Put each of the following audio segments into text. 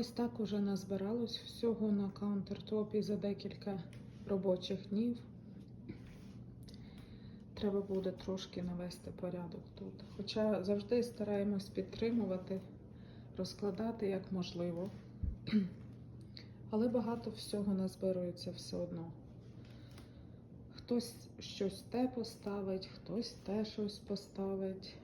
Ось так уже назбиралось всього на каунтертопі за декілька робочих днів. Треба буде трошки навести порядок тут. Хоча завжди стараємось підтримувати, розкладати як можливо. Але багато всього назбирується все одно. Хтось щось те поставить, хтось те щось поставить,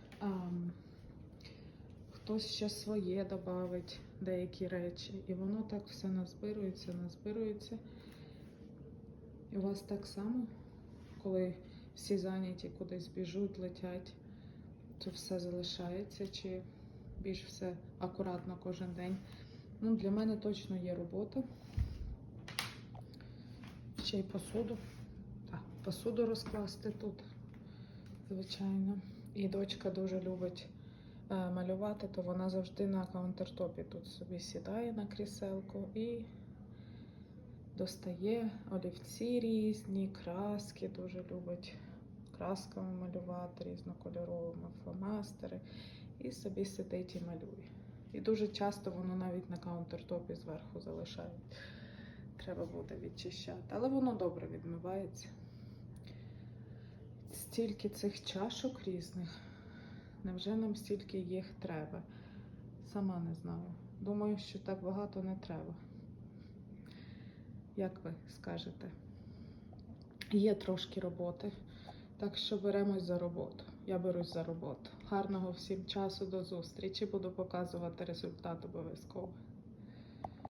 хтось ще своє додавить деякі речі. І воно так все назбирується, назбирується. І у вас так само, коли всі зайняті кудись біжуть, летять, то все залишається, чи більш все акуратно кожен день. Ну, для мене точно є робота. Ще й посуду. Так, посуду розкласти тут, звичайно. І дочка дуже любить малювати, то вона завжди на каунтертопі тут собі сідає на кріселку і достає олівці різні, краски, дуже любить красками малювати, різнокольоровими фломастери. І собі сидить і малює. І дуже часто воно навіть на каунтертопі зверху залишають. Треба буде відчищати. Але воно добре відмивається. Стільки цих чашок різних. Невже нам стільки їх треба? Сама не знаю. Думаю, що так багато не треба. Як ви скажете? Є трошки роботи, так що беремось за роботу. Я берусь за роботу. Гарного всім часу до зустрічі. Буду показувати результат обов'язково.